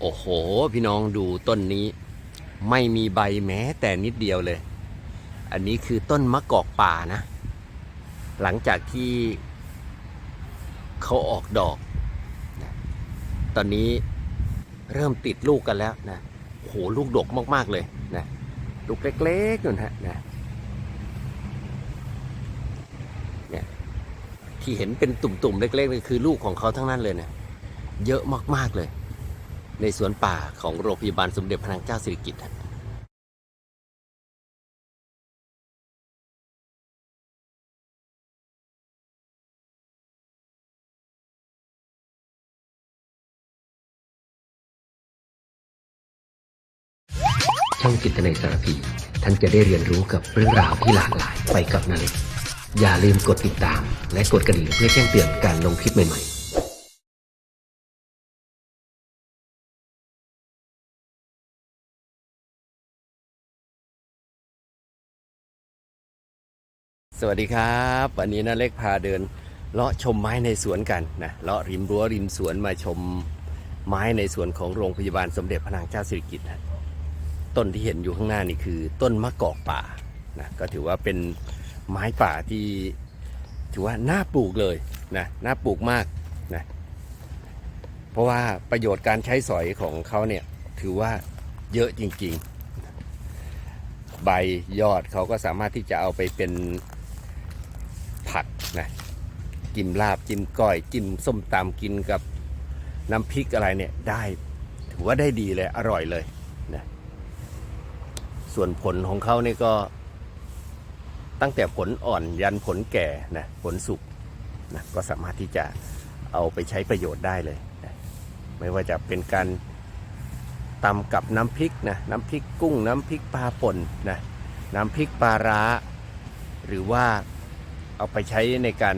โอ้โห พี่น้องดูต้นนี้ ไม่มีใบแม้แต่นิดเดียวเลย อันนี้คือต้นมะกอกป่านะ หลังจากที่เขาออกดอกนะตอนนี้เริ่มติดลูกกันแล้วนะโอ้โหลูกดกมาก ๆ เลยนะลูกเล็กๆนู่นฮะนะเนี่ยที่เห็นเป็นตุ่มๆเล็กๆนี่คือลูกของเขาทั้งนั้นเลยนะเยอะมากๆเลย ในสวนป่าของโรงพยาบาลสมเด็จพระนางเจ้าสิริกิติ์ช่องจิตในสารพีท่านจะได้เรียนรู้กับเรื่องราวที่หลากหลายไปกับนาเล็กอย่าลืมกดติดตาม และกดกระดิ่งเพื่อแจ้งเตือนการลงคลิปใหม่ๆ สวัสดีครับ วันนี้นาเล็กพาเดินเลาะชมไม้ในสวนกันนะเลาะริมรั้วริมสวนมาชมไม้ในสวนของโรงพยาบาลสมเด็จพระนางเจ้าสิริกิติ์นะต้นที่เห็นอยู่ข้างหน้านี่คือ ต้นมะกอกป่านะก็ถือว่าเป็นไม้ป่าที่ถือว่าน่าปลูกเลยนะน่าปลูกมากนะเพราะว่าประโยชน์การใช้สอยของเขาเนี่ยถือว่าเยอะจริงๆ ใบยอดเขาก็สามารถที่จะเอาไปเป็น นะกินลาบกินก้อยกินส้มตำกินกับน้ำพริกอะไรเนี่ยได้ถือว่าได้ดีเลย อร่อยเลยนะส่วนผลของเขาเนี่ยก็ตั้งแต่ผลอ่อนยันผลแก่นะผลสุกนะก็สามารถที่จะเอาไปใช้ประโยชน์ได้เลยนะไม่ว่าจะเป็นการตำกับน้ำพริกนะน้ำพริกกุ้งน้ำพริกปลาป่นนะน้ำพริกปลาร้า หรือว่า เอาไปใช้ในการ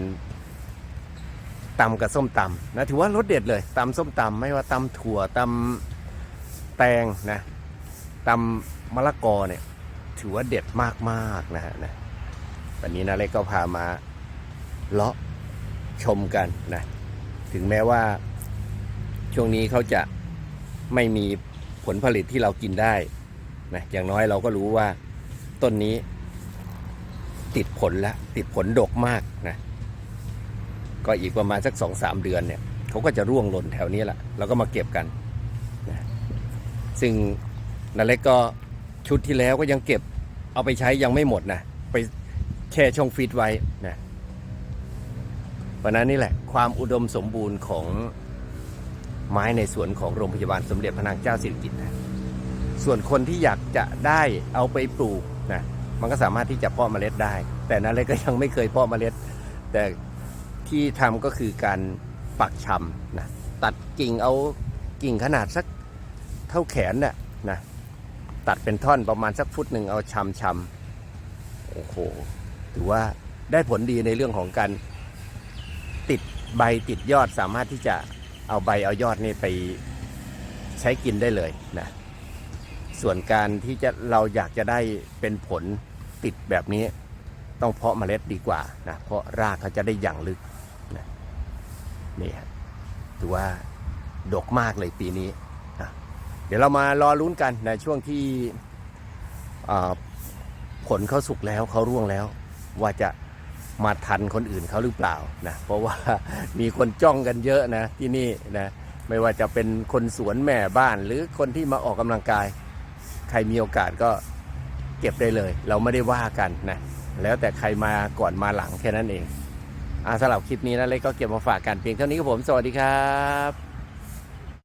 ตำกับส้มตำนะถือว่ารสเด็ดเลยตำส้มตำไม่ว่าตำถั่วตำแตงนะตำมะละกอเนี่ยถือว่าเด็ดมากๆนะฮะนะวันนี้นะเล็กก็พามาเลาะชมกันนะถึงแม้ว่าช่วงนี้เขาจะไม่มีผลผลิตที่เรากินได้นะอย่างน้อยเราก็รู้ว่าต้นนี้ ติดผลแล้วติดผลดกมากนะก็อีกประมาณสักสองสามเดือนเนี่ยเขาก็จะร่วงหล่นแถวนี้แหละเราก็มาเก็บกันนะซึ่งนาเล็กก็ชุดที่แล้วก็ยังเก็บเอาไปใช้ยังไม่หมดนะไปแช่ช่องฟีดไว้นะเพราะนั้นนี่แหละ ความอุดมสมบูรณ์ของไม้ในสวนของโรงพยาบาลสมเด็จพระนางเจ้าสิริกิติ์นะส่วนคนที่อยากจะได้เอาไปปลูกนะ มันก็สามารถที่จะเพาะเมล็ดได้ แต่นั้นเลยก็ยังไม่เคยเพาะเมล็ด แต่ที่ทำก็คือการปักชำนะตัดกิ่งเอากิ่งขนาดสักเท่าแขนน่ะนะตัดเป็นท่อนประมาณสักฟุตหนึ่งเอาชำชำโอ้โหถือว่าได้ผลดีในเรื่องของการติดใบติดยอดสามารถที่จะเอาใบเอายอดนี่ไปใช้กินได้เลยนะส่วนการที่จะเราอยากจะได้เป็นผล ติดแบบนี้ต้องเพาะเมล็ดดีกว่านะเพราะรากเขาจะได้อย่างลึกนะนี่ฮะถือว่าดกมากเลยปีนี้นะเดี๋ยวเรามารอลุ้นกันในช่วงที่ผลเขาสุกแล้วเขาร่วงแล้ว ว่าจะมาทันคนอื่นเขาหรือเปล่านะเพราะว่ามีคนจ้องกันเยอะนะที่นี่นะไม่ว่าจะเป็นคนสวนแม่บ้านหรือคนที่มาออกกำลังกาย ใครมีโอกาสก็ เก็บได้เลย เราไม่ได้ว่ากันนะแล้วแต่ใครมาก่อนมาหลังแค่นั้นเองอาสำหรับคลิปนี้นะเล็กก็เก็บมาฝากกันเพียงเท่านี้ครับผม สวัสดีครับ